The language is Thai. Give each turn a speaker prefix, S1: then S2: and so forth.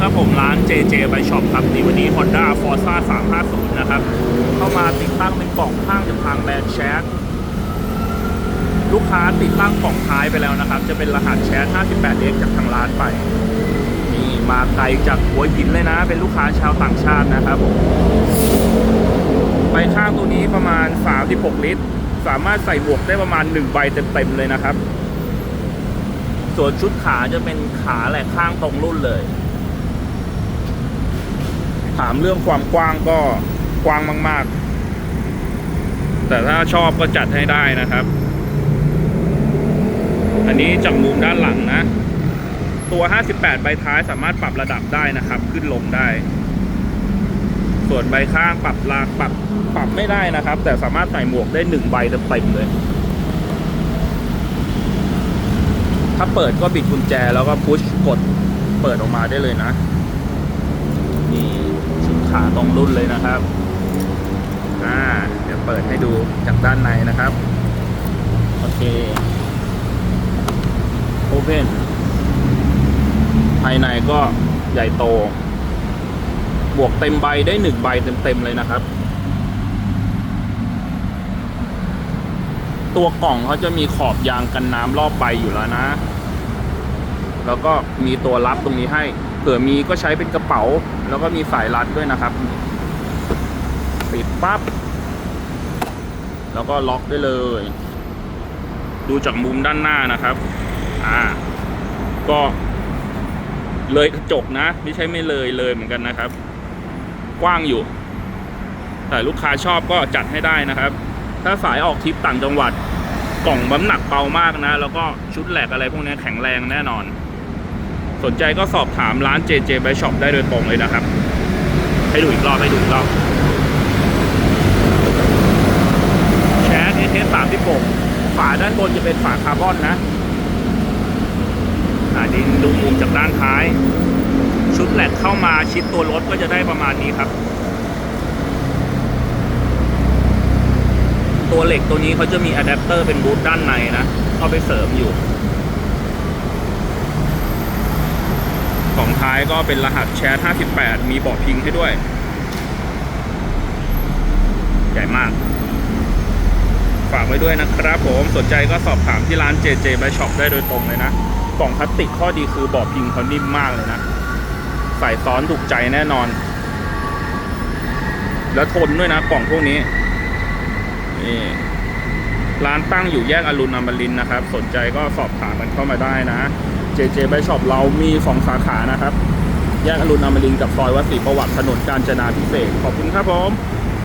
S1: ครับผมร้าน JJ by Shop ครับนี่วันนี้ Honda Forza 350 นะครับ เข้ามาติดตั้งเป็นกล่องข้างจากทางแบรนด์แชทลูกค้าติดตั้งกล่องท้ายไปแล้วนะครับ จะเป็นรหัสแชท 58X จากทางร้านไป นี่มาไกลจากหัวหินเลยนะ เป็นลูกค้าชาวต่างชาตินะครับผมใบข้างตัวนี้ประมาณ 36 ลิตร สามารถใส่หมวกได้ประมาณ 1 ใบเต็มๆเลยนะครับส่วนชุดขาจะเป็นขาแหลกข้างตรงรุ่นเลย ถามเรื่องความกว้างก็กว้างมาก ๆ แต่ถ้าชอบก็จัดให้ได้นะครับ อันนี้จากมุมด้านหลังนะ ตัว 58 ใบท้ายสามารถปรับระดับได้นะครับ ขึ้นลงได้ ส่วนใบข้างปรับลากปรับปรับไม่ได้นะครับ แต่สามารถใส่หมวกได้หนึ่งใบเต็มๆเลย ถ้าเปิดก็บิดกุญแจแล้วก็พุชกดเปิดออกมาได้เลยนะ นี่ ขาตรงรุ่นเลยนะครับ อ่า เดี๋ยวเปิดให้ดูจากด้านในนะครับ โอเค โอเพนภายในก็ใหญ่โต บวกเต็มใบได้หนึ่งใบเต็มๆเลยนะครับ ตัวกล่องเขาจะมีขอบยางกันน้ำรอบใบอยู่แล้วนะ แล้วก็มีตัวรับตรงนี้ให้ เผื่อมีก็ใช้เป็นกระเป๋า แล้วก็มีสายรัดด้วยนะครับ ปิดปั๊บ แล้วก็ล็อกได้เลย ดูจากมุมด้านหน้านะครับ อ่า ก็เลยกระจกนะ ไม่ใช่ไม่เลยเลยเหมือนกันนะครับ กว้างอยู่ แต่ลูกค้าชอบก็จัดให้ได้นะครับ ถ้าสายออกทริปต่างจังหวัด กล่องน้ำหนักเบามากนะ แล้วก็ชุดแหลกอะไรพวกนี้แข็งแรงแน่นอน สนใจก็สอบถามร้าน JJ by Shop ได้โดยตรงเลยนะครับ ให้ดูอีกรอบ ให้ดูอีกรอบแชทเอเทสสามที่ปกฝาด้านบนจะเป็นฝาคาร์บอนนะอ่าดินดูมุมจากด้านท้าย ชุดแหลกเข้ามาชิดตัวรถก็จะได้ประมาณนี้ครับ ตัวเหล็กตัวนี้เขาจะมีอะแดปเตอร์เป็นบูทด้านในนะเข้าไปเสริมอยู่ ของท้ายก็เป็นรหัสแชท58 มีเบาะพิงให้ด้วย ใหญ่มาก ฝากไว้ด้วยนะครับผม สนใจก็สอบถามที่ร้าน JJ by Shop ได้โดยตรงเลยนะ กล่องพลาสติกข้อดีคือเบาะพิงเขานิ่มมากเลยนะ ใส่ซ้อนถูกใจแน่นอน แล้วทนด้วยนะกล่องพวกนี้ นี่ร้านตั้งอยู่แยกอรุณอมรินนะครับ สนใจก็สอบถามกันเข้ามาได้นะ JJ by Shop เรามีสองสาขานะครับ แยกอรุณอมรินทร์กับซอยวัดศรีประวัติถนนกาญจนาพิเศษ ขอบคุณครับผม